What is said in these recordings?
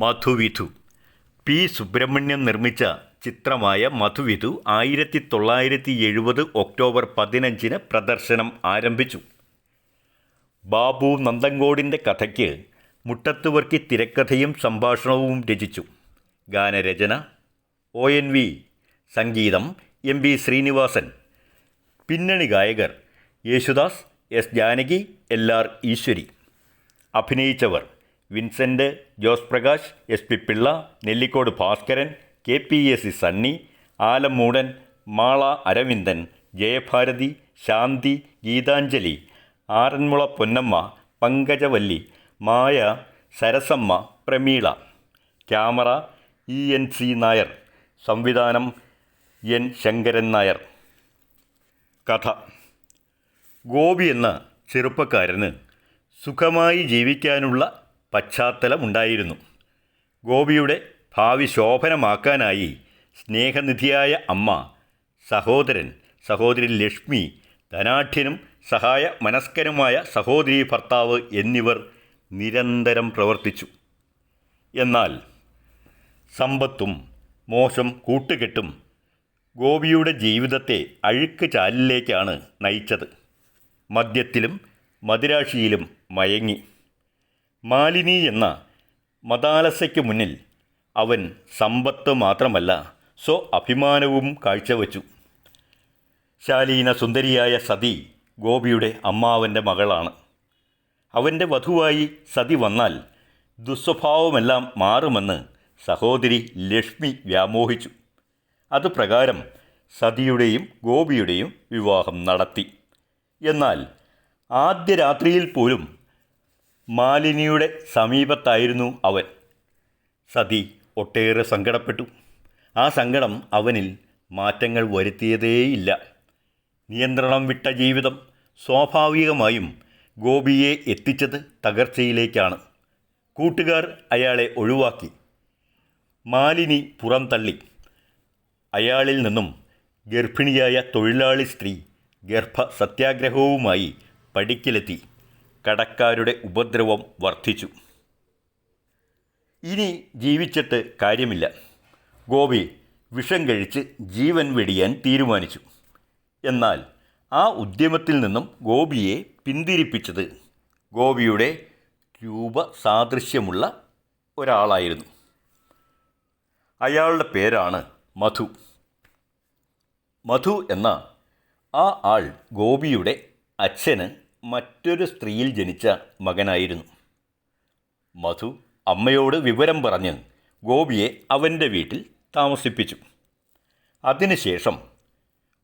മധുവിധു. പി. സുബ്രഹ്മണ്യം നിർമ്മിച്ച ചിത്രമായ മധുവിധു ആയിരത്തി തൊള്ളായിരത്തി എഴുപത് ഒക്ടോബർ പതിനഞ്ചിന് പ്രദർശനം ആരംഭിച്ചു. ബാബു നന്ദങ്കോടിന്റെ കഥയ്ക്ക് മുട്ടത്തുവർക്കി തിരക്കഥയും സംഭാഷണവും രചിച്ചു. ഗാനരചന ഒ. എൻ. വി. സംഗീതം എം. വി ശ്രീനിവാസൻ. പിന്നണി ഗായകർ Yesudas S. Janaki L. R. Eswari. അഭിനയിച്ചവർ Vincent Jose Prakash S P Pillai Nellikode Bhaskaran K P S C Sunny Alummoodan Mala Aravindan Jayabharathi Shanthi Geethanjali Aranmula Ponnamma Pankajavalli Maya Sarasamma Prameela. Camera E N C Nair. സംവിധാനം N Sankaran Nair. കഥ. ഗോപി എന്ന ചെറുപ്പക്കാരന് സുഖമായി ജീവിക്കാനുള്ള പശ്ചാത്തലമുണ്ടായിരുന്നു. ഗോപിയുടെ ഭാവി ശോഭനമാക്കാനായി സ്നേഹനിധിയായ അമ്മ സഹോദരൻ സഹോദരി ലക്ഷ്മി ധനാഠ്യനും സഹായ മനസ്കനുമായ സഹോദരി ഭർത്താവ് എന്നിവർ നിരന്തരം പ്രവർത്തിച്ചു. എന്നാൽ സമ്പത്തും മോശം കൂട്ടുകെട്ടും ഗോപിയുടെ ജീവിതത്തെ അഴുക്ക് ചാലിലേക്കാണ് നയിച്ചത്. മദ്യത്തിലും മദിരാശിയിലും മയങ്ങി. മാലിനി എന്ന മതാലസയ്ക്ക് മുന്നിൽ അവൻ സമ്പത്ത് മാത്രമല്ല സ്വ അഭിമാനവും കാഴ്ചവെച്ചു. ശാലീന സുന്ദരിയായ സതി ഗോപിയുടെ അമ്മാവന്റെ മകളാണ്. അവന്റെ വധുവായി സതി വന്നാൽ ദുസ്വഭാവമെല്ലാം മാറുമെന്ന് സഹോദരി ലക്ഷ്മി വ്യാമോഹിച്ചു. അതുപ്രകാരം സതിയുടെയും ഗോപിയുടെയും വിവാഹം നടത്തി. എന്നാൽ ആദ്യ രാത്രിയിൽ പോലും മാലിനിയുടെ സമീപത്തായിരുന്നു അവൻ. സതി ഒട്ടേറെ സങ്കടപ്പെട്ടു. ആ സങ്കടം അവനിൽ മാറ്റങ്ങൾ വരുത്തിയതേയില്ല. നിയന്ത്രണം വിട്ട ജീവിതം സ്വാഭാവികമായും ഗോപിയെ എത്തിച്ചത് തകർച്ചയിലേക്കാണ്. കൂട്ടുകാർ അയാളെ ഒഴിവാക്കി. മാലിനി പുറംതള്ളി അയാളിൽ നിന്നും ഗർഭിണിയായ തൊഴിലാളി സ്ത്രീ ഗർഭ സത്യാഗ്രഹവുമായി പടിക്കലെത്തി. കടക്കാരുടെ ഉപദ്രവം വർദ്ധിച്ചു. ഇനി ജീവിച്ചിട്ട് കാര്യമില്ല. ഗോപി വിഷം കഴിച്ച് ജീവൻ വെടിയാൻ തീരുമാനിച്ചു. എന്നാൽ ആ ഉദ്യമത്തിൽ നിന്നും ഗോപിയെ പിന്തിരിപ്പിച്ചത് ഗോപിയുടെ രൂപ സാദൃശ്യമുള്ള ഒരാളായിരുന്നു. അയാളുടെ പേരാണ് മധു. മധു എന്ന ആ ആൾ ഗോപിയുടെ അച്ഛന് മറ്റൊരു സ്ത്രീയിൽ ജനിച്ച മകനായിരുന്നു. മധു അമ്മയോട് വിവരം പറഞ്ഞ് ഗോപിയെ അവന്റെ വീട്ടിൽ താമസിപ്പിച്ചു. അതിനുശേഷം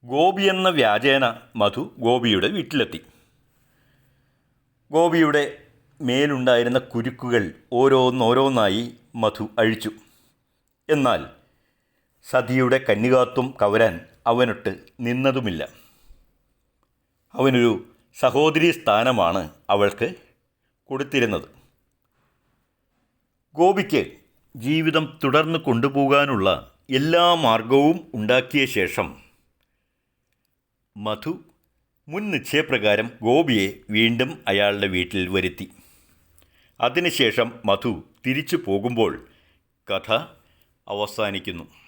ഗോപി എന്ന വ്യാജേന മധു ഗോപിയുടെ വീട്ടിലെത്തി. ഗോപിയുടെ മേലുണ്ടായിരുന്ന കുരുക്കുകൾ ഓരോന്നോരോന്നായി മധു അഴിച്ചു. എന്നാൽ സതിയുടെ കന്യകാത്വം കവരാൻ അവനൊട്ട് നിന്നതുമില്ല. അവനൊരു സഹോദരി സ്ഥാനമാണ് അവൾക്ക് കൊടുത്തിരുന്നത്. ഗോപിക്ക് ജീവിതം തുടർന്ന് കൊണ്ടുപോകാനുള്ള എല്ലാ മാർഗവും ഉണ്ടാക്കിയ ശേഷം മധു മുൻ നിശ്ചയപ്രകാരം ഗോപിയെ വീണ്ടും അയാളുടെ വീട്ടിൽ വരുത്തി. അതിനുശേഷം മധു തിരിച്ചു പോകുമ്പോൾ കഥ അവസാനിക്കുന്നു.